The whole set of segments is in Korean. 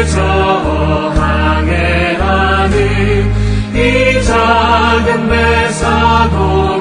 풍랑에 대저 항해 하는 이 작은 배 사동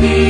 계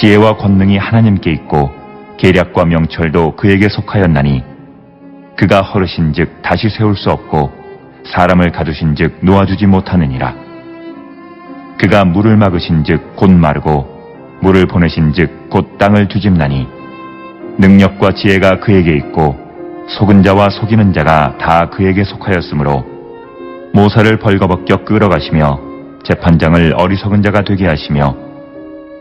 지혜와 권능이 하나님께 있고 계략과 명철도 그에게 속하였나니 그가 허르신즉 다시 세울 수 없고 사람을 가두신즉 놓아주지 못하느니라. 그가 물을 막으신즉 곧 마르고 물을 보내신즉 곧 땅을 뒤집나니 능력과 지혜가 그에게 있고 속은 자와 속이는 자가 다 그에게 속하였으므로 모사를 벌거벗겨 끌어가시며 재판장을 어리석은 자가 되게 하시며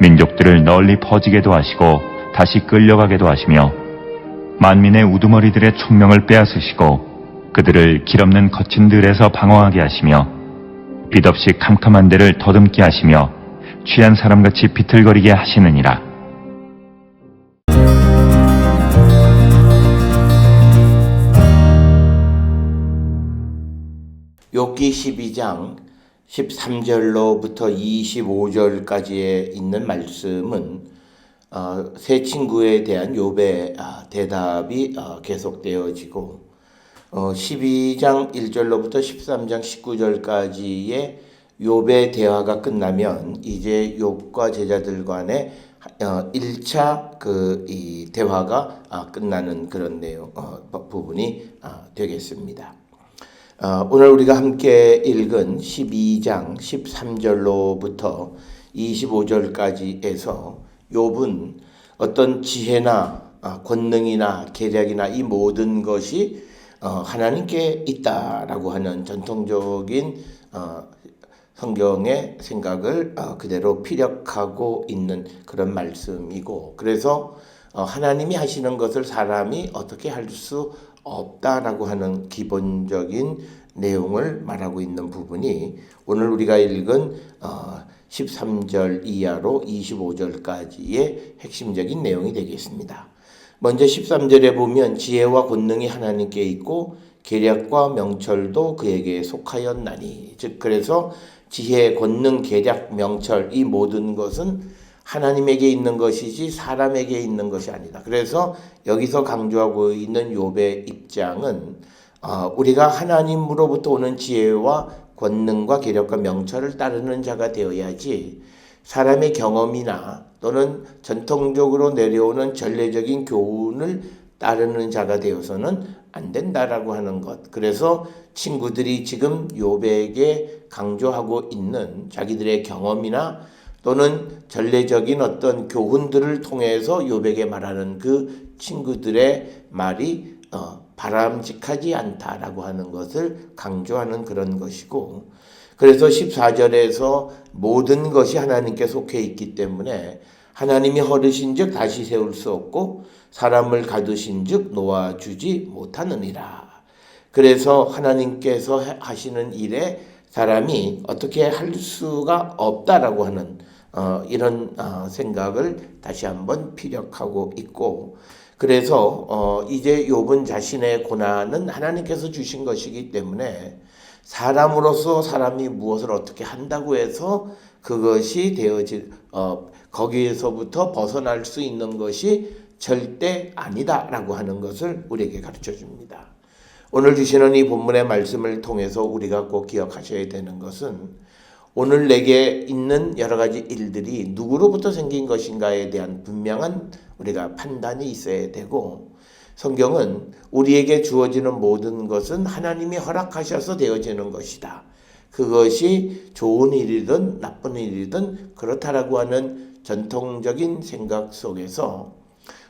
민족들을 널리 퍼지게도 하시고 다시 끌려가게도 하시며 만민의 우두머리들의 총명을 빼앗으시고 그들을 길없는 거친 들에서 방황하게 하시며 빛없이 캄캄한 데를 더듬게 하시며 취한 사람같이 비틀거리게 하시느니라. 욥기 12장 13절로부터 25절까지에 있는 말씀은 어, 세 친구에 대한 욥의 아, 대답이 어, 계속되어지고 어, 12장 1절로부터 13장 19절까지의 욥의 대화가 끝나면 이제 욥과 제자들 간의 어, 1차 그 이 대화가 아, 끝나는 그런 내용 어, 부분이 아, 되겠습니다. 어, 오늘 우리가 함께 읽은 12장 13절로부터 25절까지에서 욥은 어떤 지혜나 아, 권능이나 계략이나 이 모든 것이 어, 하나님께 있다라고 하는 전통적인 어, 성경의 생각을 어, 그대로 피력하고 있는 그런 말씀이고 그래서 어, 하나님이 하시는 것을 사람이 어떻게 할 수 없다라고 하는 기본적인 내용을 말하고 있는 부분이 오늘 우리가 읽은 어, 13절 이하로 25절까지의 핵심적인 내용이 되겠습니다. 먼저 13절에 보면 지혜와 권능이 하나님께 있고 계략과 명철도 그에게 속하였나니 즉 그래서 지혜, 권능, 계략, 명철 이 모든 것은 하나님에게 있는 것이지 사람에게 있는 것이 아니다. 그래서 여기서 강조하고 있는 욥의 입장은 어, 우리가 하나님으로부터 오는 지혜와 권능과 계력과 명철을 따르는 자가 되어야지 사람의 경험이나 또는 전통적으로 내려오는 전례적인 교훈을 따르는 자가 되어서는 안 된다라고 하는 것. 그래서 친구들이 지금 욥에게 강조하고 있는 자기들의 경험이나 또는 전례적인 어떤 교훈들을 통해서 욥에게 말하는 그 친구들의 말이 어, 바람직하지 않다라고 하는 것을 강조하는 그런 것이고 그래서 14절에서 모든 것이 하나님께 속해 있기 때문에 하나님이 허르신 즉 다시 세울 수 없고 사람을 가두신 즉 놓아주지 못하느니라. 그래서 하나님께서 하시는 일에 사람이 어떻게 할 수가 없다라고 하는 어, 이런 어, 생각을 다시 한번 피력하고 있고 그래서 어, 이제 욥은 자신의 고난은 하나님께서 주신 것이기 때문에 사람으로서 사람이 무엇을 어떻게 한다고 해서 그것이 되어질 어, 거기에서부터 벗어날 수 있는 것이 절대 아니다라고 하는 것을 우리에게 가르쳐 줍니다. 오늘 주시는 이 본문의 말씀을 통해서 우리가 꼭 기억하셔야 되는 것은 오늘 내게 있는 여러 가지 일들이 누구로부터 생긴 것인가에 대한 분명한 우리가 판단이 있어야 되고 성경은 우리에게 주어지는 모든 것은 하나님이 허락하셔서 되어지는 것이다. 그것이 좋은 일이든 나쁜 일이든 그렇다라고 하는 전통적인 생각 속에서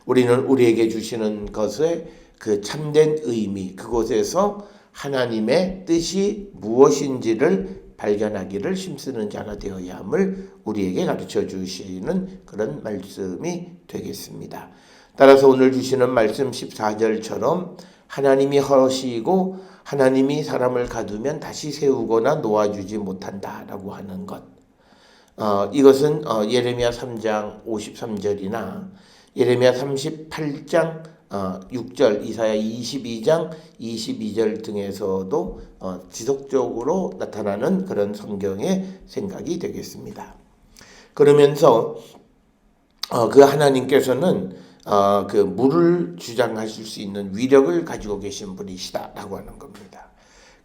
우리는 우리에게 주시는 것의 그 참된 의미, 그곳에서 하나님의 뜻이 무엇인지를 발견하기를 힘쓰는 자가 되어야 함을 우리에게 가르쳐 주시는 그런 말씀이 되겠습니다. 따라서 오늘 주시는 말씀 14절처럼 하나님이 허시고 하나님이 사람을 가두면 다시 세우거나 놓아주지 못한다라고 하는 것. 어, 이것은 어, 예레미야 3장 53절이나 예레미야 38장 어, 6절 이사야 22장 22절 등에서도 어, 지속적으로 나타나는 그런 성경의 생각이 되겠습니다. 그러면서 어, 그 하나님께서는 어, 그 물을 주장하실 수 있는 위력을 가지고 계신 분이시다라고 하는 겁니다.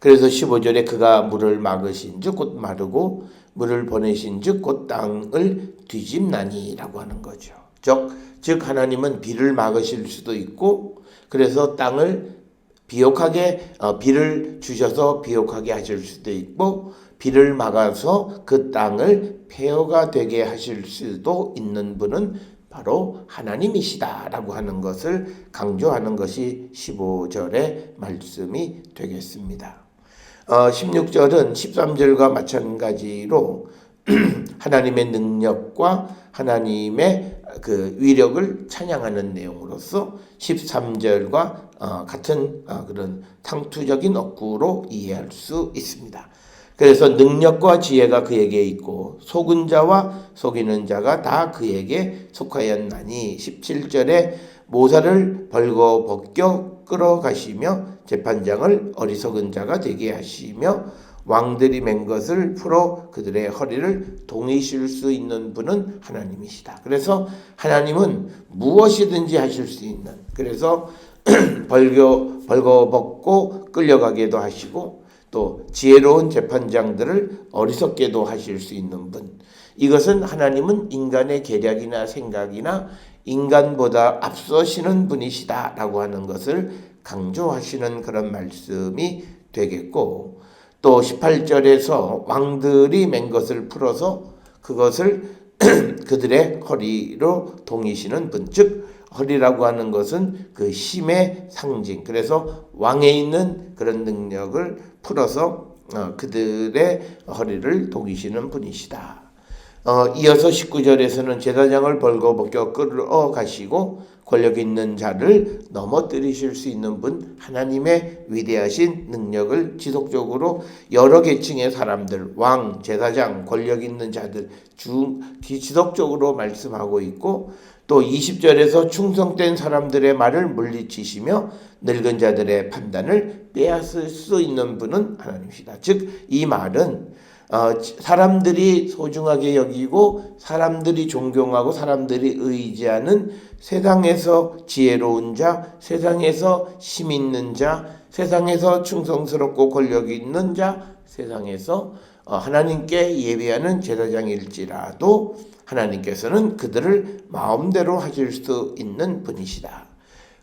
그래서 15절에 그가 물을 막으신 즉 곧 마르고 물을 보내신 즉 곧 땅을 뒤집나니라고 하는 거죠. 즉, 즉 하나님은 비를 막으실 수도 있고 그래서 땅을 비옥하게 어, 비를 주셔서 비옥하게 하실 수도 있고 비를 막아서 그 땅을 폐허가 되게 하실 수도 있는 분은 바로 하나님이시다라고 하는 것을 강조하는 것이 15절의 말씀이 되겠습니다. 어, 16절은 13절과 마찬가지로 하나님의 능력과 하나님의 그 위력을 찬양하는 내용으로서 13절과 어, 같은 어, 그런 탕투적인 어구로 이해할 수 있습니다. 그래서 능력과 지혜가 그에게 있고 속은 자와 속이는 자가 다 그에게 속하였나니 17절에 모사를 벌거 벗겨 끌어가시며 재판장을 어리석은 자가 되게 하시며 왕들이 맨 것을 풀어 그들의 허리를 동이실 수 있는 분은 하나님이시다. 그래서 하나님은 무엇이든지 하실 수 있는 그래서 벌겨 벌거 벗고 끌려가게도 하시고 또 지혜로운 재판장들을 어리석게도 하실 수 있는 분. 이것은 하나님은 인간의 계략이나 생각이나 인간보다 앞서시는 분이시다라고 하는 것을 강조하시는 그런 말씀이 되겠고 또 18절에서 왕들이 맨 것을 풀어서 그것을 그들의 허리로 동이시는 분, 즉 허리라고 하는 것은 그 힘의 상징. 그래서 왕에 있는 그런 능력을 풀어서 어, 그들의 허리를 동이시는 분이시다. 어, 이어서 19절에서는 제사장을 벌거벗겨 끌어 가시고 권력 있는 자를 넘어뜨리실 수 있는 분 하나님의 위대하신 능력을 지속적으로 여러 계층의 사람들 왕 제사장 권력 있는 자들 중 지속적으로 말씀하고 있고 또 20절에서 충성된 사람들의 말을 물리치시며 늙은 자들의 판단을 빼앗을 수 있는 분은 하나님이시다. 즉 이 말은 어, 사람들이 소중하게 여기고 사람들이 존경하고 사람들이 의지하는 세상에서 지혜로운 자, 세상에서 힘 있는 자, 세상에서 충성스럽고 권력 있는 자, 세상에서 어, 하나님께 예배하는 제사장일지라도 하나님께서는 그들을 마음대로 하실 수 있는 분이시다.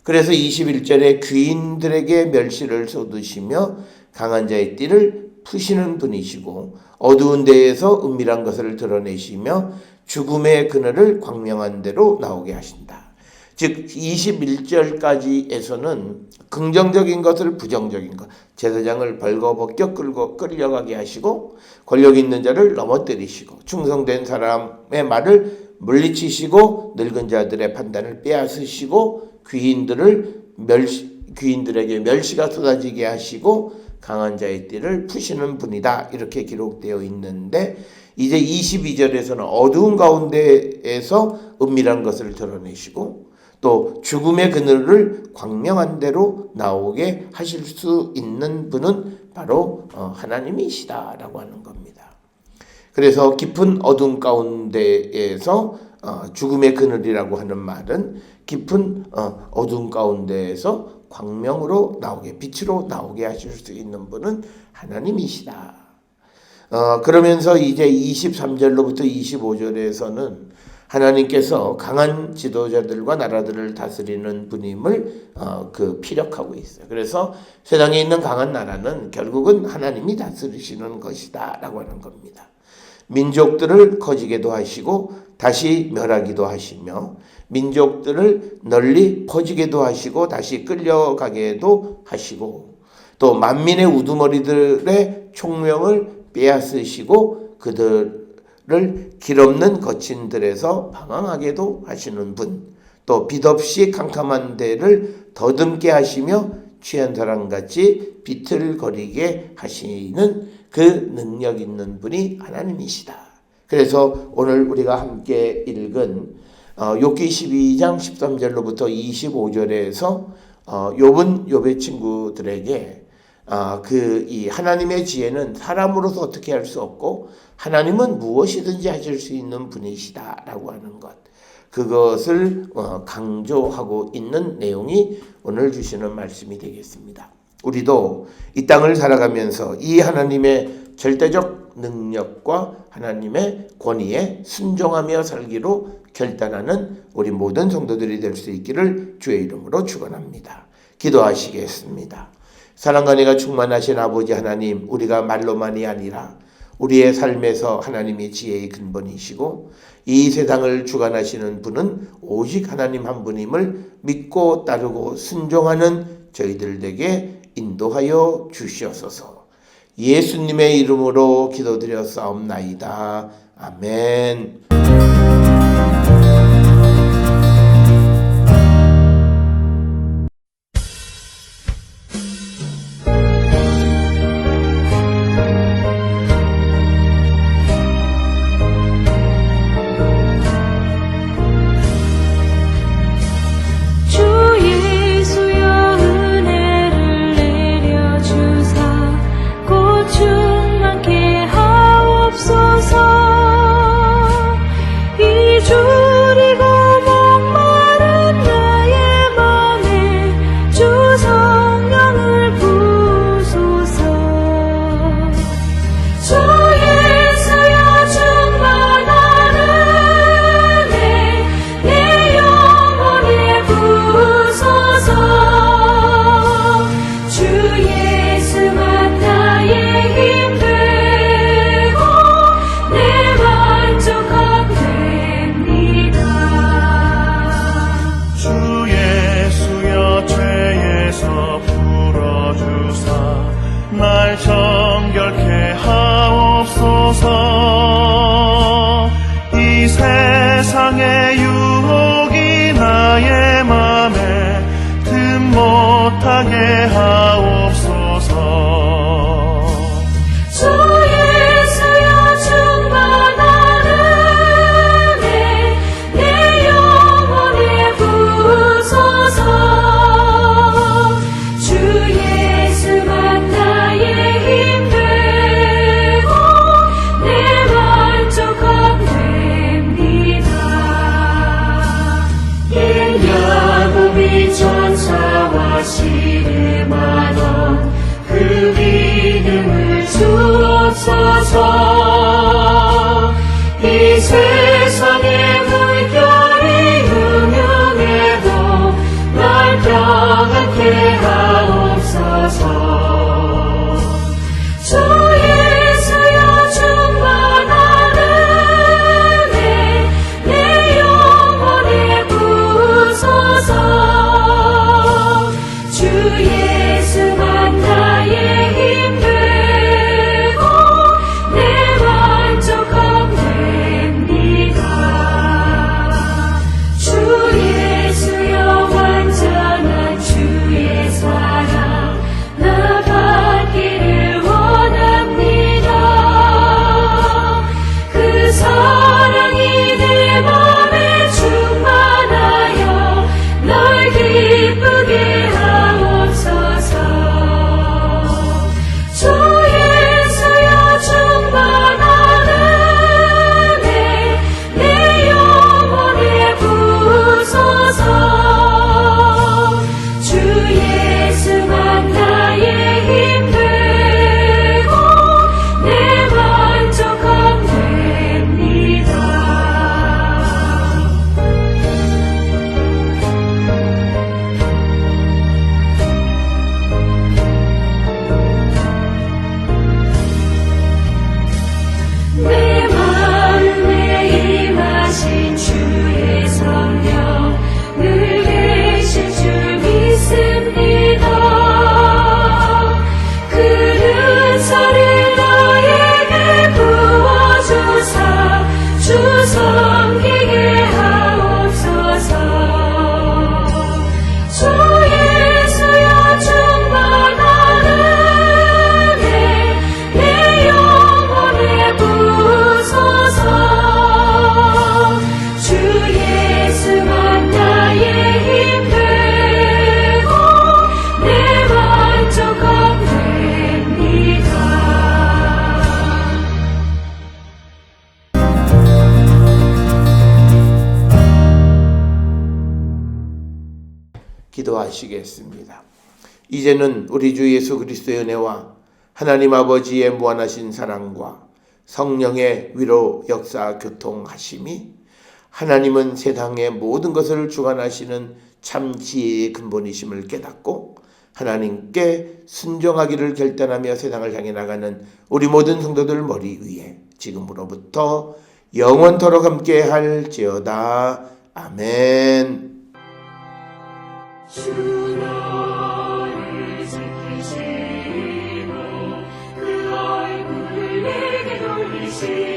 그래서 21절에 귀인들에게 멸시를 쏟으시며 강한 자의 띠를 푸시는 분이시고 어두운 데에서 은밀한 것을 드러내시며 죽음의 그늘을 광명한 대로 나오게 하신다. 즉 21절까지에서는 긍정적인 것을 부정적인 것, 제사장을 벌거벗겨 끌고 끌려가게 하시고 권력 있는 자를 넘어뜨리시고 충성된 사람의 말을 물리치시고 늙은 자들의 판단을 빼앗으시고 귀인들을 멸시 귀인들에게 멸시가 쏟아지게 하시고 강한 자의 띠를 푸시는 분이다. 이렇게 기록되어 있는데 이제 22절에서는 어두운 가운데에서 은밀한 것을 드러내시고 또 죽음의 그늘을 광명한 대로 나오게 하실 수 있는 분은 바로 어, 하나님이시다라고 하는 겁니다. 그래서 깊은 어둠 가운데에서 어, 죽음의 그늘이라고 하는 말은 깊은 어, 어둠 가운데에서 광명으로 나오게 빛으로 나오게 하실 수 있는 분은 하나님이시다. 어, 그러면서 이제 23절로부터 25절에서는 하나님께서 강한 지도자들과 나라들을 다스리는 분임을 어, 그 피력하고 있어요. 그래서 세상에 있는 강한 나라는 결국은 하나님이 다스리시는 것이다라고 하는 겁니다. 민족들을 커지게도 하시고 다시 멸하기도 하시며 민족들을 널리 퍼지게도 하시고 다시 끌려가게도 하시고 또 만민의 우두머리들의 총명을 빼앗으시고 그들을 길없는 거친들에서 방황하게도 하시는 분, 또 빛없이 캄캄한 데를 더듬게 하시며 취한 사람같이 비틀거리게 하시는 그 능력 있는 분이 하나님이시다. 그래서 오늘 우리가 함께 읽은 어, 욥기 12장 13절로부터 25절에서 어, 욥은 욥의 친구들에게 아, 그, 이 하나님의 지혜는 사람으로서 어떻게 할 수 없고, 하나님은 무엇이든지 하실 수 있는 분이시다. 라고 하는 것. 그것을 어, 강조하고 있는 내용이 오늘 주시는 말씀이 되겠습니다. 우리도 이 땅을 살아가면서 이 하나님의 절대적 능력과 하나님의 권위에 순종하며 살기로 결단하는 우리 모든 성도들이 될 수 있기를 주의 이름으로 축원합니다. 기도하시겠습니다. 사랑과 내가 충만하신 아버지 하나님, 우리가 말로만이 아니라 우리의 삶에서 하나님이 지혜의 근본이시고 이 세상을 주관하시는 분은 오직 하나님 한 분임을 믿고 따르고 순종하는 저희들 에게 인도하여 주시옵소서. 예수님의 이름으로 기도드려 싸움나이다. 아멘. 못하게 하 기도하시겠습니다. 이제는 우리 주 예수 그리스도의 은혜와 하나님 아버지의 무한하신 사랑과 성령의 위로 역사 교통하심이 하나님은 세상의 모든 것을 주관하시는 참 지혜의 근본이심을 깨닫고 하나님께 순종하기를 결단하며 세상을 향해 나가는 우리 모든 성도들 머리 위에 지금으로부터 영원토록 함께 할지어다. 아멘. 그 얼굴을 내게 돌리시